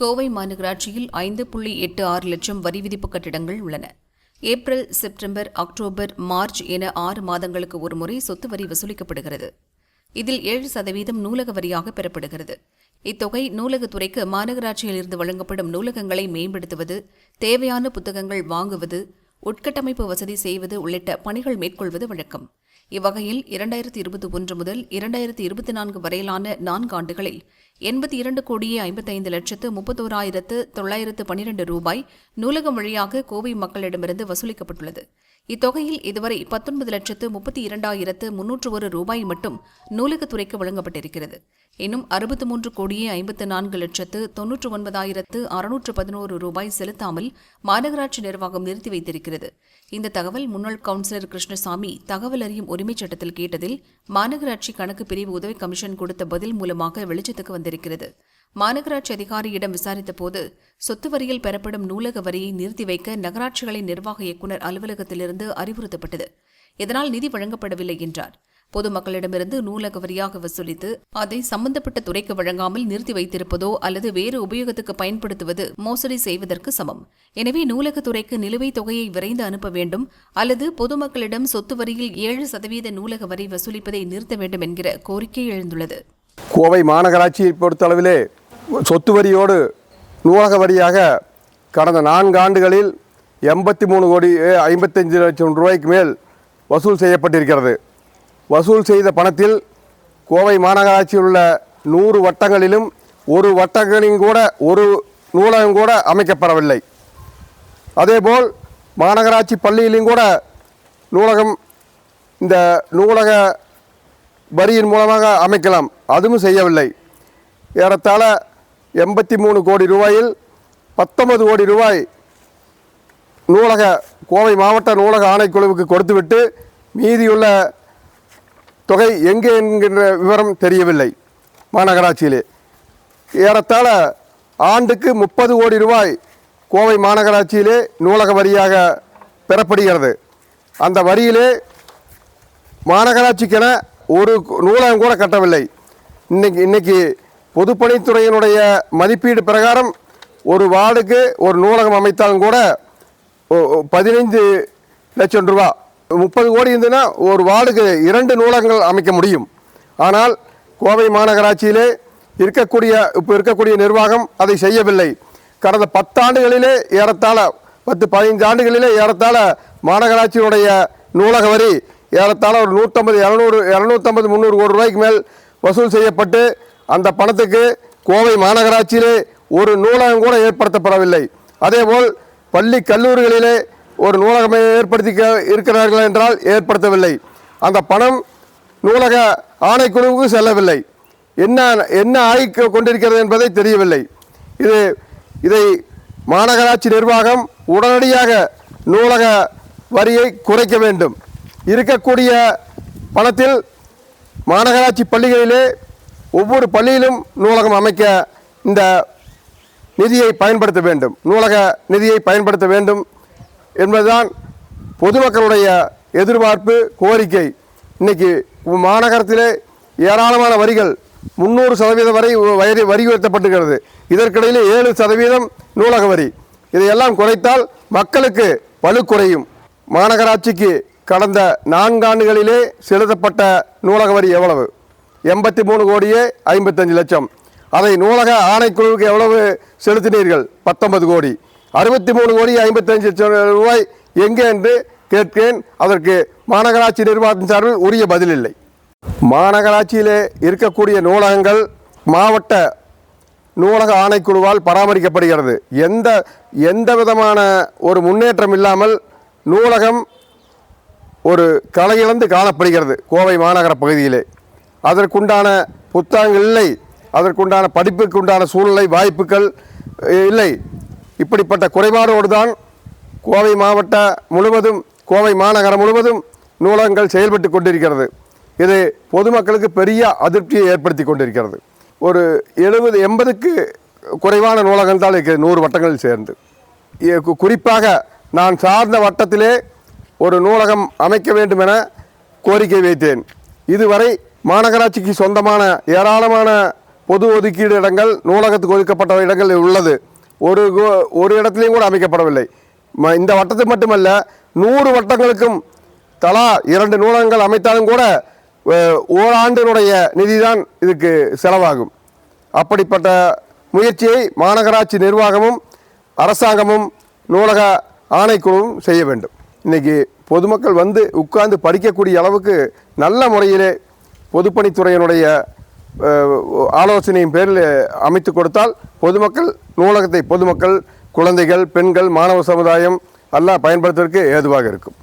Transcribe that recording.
கோவை மாநகராட்சியில் ஐந்து புள்ளி எட்டு ஆறு லட்சம் வரி விதிப்பு கட்டிடங்கள் உள்ளன. ஏப்ரல் செப்டம்பர் அக்டோபர் மார்ச் என ஆறு மாதங்களுக்கு ஒருமுறை சொத்து வரி வசூலிக்கப்படுகிறது. இதில் ஏழு சதவீதம் நூலக வரியாக பெறப்படுகிறது. இத்தொகை நூலகத்துறைக்கு மாநகராட்சியிலிருந்து வழங்கப்படும் நூலகங்களை மேம்படுத்துவது தேவையான புத்தகங்கள் வாங்குவது உட்கட்டமைப்பு வசதி செய்வது உள்ளிட்ட பணிகள் மேற்கொள்வது வழக்கம். இவ்வகையில் இரண்டாயிரத்தி இருபத்தி ஒன்று முதல் இரண்டாயிரத்தி இருபத்தி நான்கு வரையிலான நான்கு ஆண்டுகளில் எண்பத்தி இரண்டு கோடியே ஐம்பத்தைந்து லட்சத்து முப்பத்தோராயிரத்து தொள்ளாயிரத்து பனிரெண்டு ரூபாய் நூலகம் வழியாக கோவை மக்களிடமிருந்து வசூலிக்கப்பட்டுள்ளது. இத்தொகையில் இதுவரை பத்தொன்பது லட்சத்து முப்பத்தி இரண்டாயிரத்து முன்னூற்று ஒரு ரூபாய் மட்டும் நூலகத்துறைக்கு வழங்கப்பட்டிருக்கிறது. இன்னும் அறுபத்து மூன்று கோடியே ஐம்பத்து நான்கு லட்சத்து தொன்னூற்று ஒன்பதாயிரத்து அறுநூற்று பதினோரு ரூபாய் செலுத்தாமல் மாநகராட்சி நிர்வாகம் நிறுத்தி வைத்திருக்கிறது. இந்த தகவல் முன்னாள் கவுன்சிலர் கிருஷ்ணசாமி தகவல் அறியும் உரிமைச் சட்டத்தில் கேட்டதில் மாநகராட்சி கணக்கு பிரிவு உதவி கமிஷன் கொடுத்த பதில் மூலமாக வெளிச்சத்துக்கு வந்திருக்கிறது. மாநகராட்சி அதிகாரியிடம் விசாரித்தபோது சொத்து வரியில் பெறப்படும் நூலக வரியை நிறுத்தி வைக்க நகராட்சிகளின் நிர்வாக இயக்குநர் அலுவலகத்திலிருந்து அறிவுறுத்தப்பட்டது. இதனால் நிதி வழங்கப்படவில்லை என்றார். பொதுமக்களிடமிருந்து நூலக வரியாக வசூலித்து அதை சம்பந்தப்பட்ட துறைக்கு வழங்காமல் நிறுத்தி வைத்திருப்பதோ அல்லது வேறு உபயோகத்துக்கு பயன்படுத்துவது மோசடி செய்வதற்கு சமம். எனவே நூலகத்துறைக்கு நிலுவைத் தொகையை விரைந்து அனுப்ப வேண்டும் அல்லது பொதுமக்களிடம் சொத்து வரியில் ஏழு சதவீத நூலக வரி வசூலிப்பதை நிறுத்த வேண்டும் என்கிற கோரிக்கை எழுந்துள்ளது. கோவை மாநகராட்சியை பொறுத்தளவிலே சொத்து வரியோடு நூலக வரியாக கடந்த நான்கு ஆண்டுகளில் எண்பத்தி மூணு கோடி ஐம்பத்தஞ்சு லட்சம் ரூபாய்க்கு மேல் வசூல் செய்யப்பட்டிருக்கிறது. வசூல் செய்த பணத்தில் கோவை மாநகராட்சியில் உள்ள நூறு வட்டங்களிலும் ஒரு வட்டங்களின் கூட ஒரு நூலகம் கூட அமைக்கப்படவில்லை. அதேபோல் மாநகராட்சி பள்ளியிலும் கூட நூலகம் இந்த நூலக வரியின் மூலமாக அமைக்கலாம். அதுவும் செய்யவில்லை. ஏறத்தாழ எண்பத்தி மூணு கோடி ரூபாயில் பத்தொன்பது கோடி ரூபாய் நூலக கோவை மாவட்ட நூலக ஆணைக்குழுவுக்கு கொடுத்துவிட்டு மீதியுள்ள தொகை எங்கே என்கின்ற விவரம் தெரியவில்லை மாநகராட்சியிலே. ஏறத்தாழ ஆண்டுக்கு முப்பது கோடி ரூபாய் கோவை மாநகராட்சியிலே நூலக வரியாக பெறப்படுகிறது. அந்த வரியிலே மாநகராட்சிக்கென ஒரு நூலகம் கூட கட்டவில்லை. இன்னைக்கு இன்றைக்கி பொதுப்பணித்துறையினுடைய மதிப்பீடு பிரகாரம் ஒரு வார்டுக்கு ஒரு நூலகம் அமைத்தாலும் கூட பதினைந்து லட்சம் ரூபா. முப்பது கோடி இருந்ததுன்னா ஒரு வார்டுக்கு இரண்டு நூலகங்கள் அமைக்க முடியும். ஆனால் கோவை மாநகராட்சியிலே இருக்கக்கூடிய இப்போ இருக்கக்கூடிய நிர்வாகம் அதை செய்யவில்லை. கடந்த பத்தாண்டுகளிலே ஏறத்தாழ பத்து பதினைந்து ஆண்டுகளிலே ஏறத்தாழ மாநகராட்சியினுடைய நூலக வரி ஏறத்தாழ ஒரு நூற்றம்பது இரநூறு இரநூத்தம்பது முந்நூறு கோடி ரூபாய்க்கு மேல் வசூல் செய்யப்பட்டு அந்த பணத்துக்கு கோவை மாநகராட்சியிலே ஒரு நூலகம் கூட ஏற்படுத்தப்படவில்லை. அதேபோல் பள்ளி கல்லூரிகளிலே ஒரு நூலகமே ஏற்படுத்தி இருக்கிறார்கள் என்றால் ஏற்படுத்தவில்லை. அந்த பணம் நூலக ஆணைக்குழுவுக்கு செல்லவில்லை. என்ன என்ன ஆகி கொண்டிருக்கிறது என்பதை தெரியவில்லை. இது இதை மாநகராட்சி நிர்வாகம் உடனடியாக நூலக வரியை குறைக்க வேண்டும். இருக்கக்கூடிய பணத்தில் மாநகராட்சி பள்ளிகளிலே ஒவ்வொரு பள்ளியிலும் நூலகம் அமைக்க இந்த நிதியை பயன்படுத்த வேண்டும். நூலக நிதியை பயன்படுத்த வேண்டும் என்பதுதான் பொதுமக்களுடைய எதிர்பார்ப்பு கோரிக்கை. இன்னைக்கு மாநகரத்திலே ஏராளமான வரிகள் முந்நூறு சதவீதம் வரை வரி வரி உயர்த்தப்பட்டுகிறது இதற்கிடையிலே ஏழு சதவீதம் நூலக வரி. இதையெல்லாம் குறைத்தால் மக்களுக்கு வலு குறையும். மாநகராட்சிக்கு கடந்த நான்காண்டுகளிலே செலுத்தப்பட்ட நூலக வரி எவ்வளவு? எண்பத்தி மூணு கோடியே ஐம்பத்தஞ்சு லட்சம். அதை நூலக ஆணைக்குழுவுக்கு எவ்வளவு செலுத்தினீர்கள்? பத்தொன்பது கோடி. அறுபத்தி மூணு கோடி ஐம்பத்தஞ்சு லட்சம் ரூபாய் எங்கே என்று கேட்கிறேன். அதற்கு மாநகராட்சி நிர்வாகத்தின் சார்பில் உரிய பதில் இல்லை. மாநகராட்சியிலே இருக்கக்கூடிய நூலகங்கள் மாவட்ட நூலக ஆணைக்குழுவால் பராமரிக்கப்படுகிறது. எந்த எந்த விதமான ஒரு முன்னேற்றம் இல்லாமல் நூலகம் ஒரு கலையிழந்து காணப்படுகிறது கோவை மாநகர பகுதியிலே. அதற்குண்டான புத்தகங்கள் இல்லை. அதற்குண்டான படிப்புக்குண்டான சூழ்நிலை வாய்ப்புகள் இல்லை. இப்படிப்பட்ட குறைபாடோடு தான் கோவை மாவட்ட முழுவதும் கோவை மாநகரம் முழுவதும் நூலகங்கள் செயல்பட்டு கொண்டிருக்கிறது. இது பொதுமக்களுக்கு பெரிய அதிருப்தியை ஏற்படுத்தி கொண்டிருக்கிறது. ஒரு எழுபது எண்பதுக்கு குறைவான நூலகம் தான் இருக்கிறது நூறு வட்டங்களில் சேர்ந்து. குறிப்பாக நான் சார்ந்த வட்டத்திலே ஒரு நூலகம் அமைக்க வேண்டும் என கோரிக்கை வைத்தேன். இதுவரை மாநகராட்சிக்கு சொந்தமான ஏராளமான பொது ஒதுக்கீடு இடங்கள் நூலகத்துக்கு ஒதுக்கப்பட்ட இடங்கள் உள்ளது. ஒரு ஒரு இடத்துலையும் கூட அமைக்கப்படவில்லை. ம- இந்த வட்டத்தில் மட்டுமல்ல நூறு வட்டங்களுக்கும் தலா இரண்டு நூலகங்கள் அமைத்தாலும் கூட ஓராண்டினுடைய ஓராண்டினுடைய நிதிதான் இதுக்கு செலவாகும். அப்படிப்பட்ட முயற்சியை மாநகராட்சி நிர்வாகமும் அரசாங்கமும் நூலக ஆணைக்குழுவும் செய்ய வேண்டும். இன்றைக்கி பொதுமக்கள் வந்து உட்கார்ந்து படிக்கக்கூடிய அளவுக்கு நல்ல முறையிலே பொதுப்பணித்துறையினுடைய ஆலோசனையின் பேரில் அமைத்து கொடுத்தால் பொதுமக்கள் நூலகத்தை பொதுமக்கள் குழந்தைகள் பெண்கள் மாணவ சமுதாயம் எல்லாம் பயன்படுத்துவதற்கு ஏதுவாக இருக்கும்.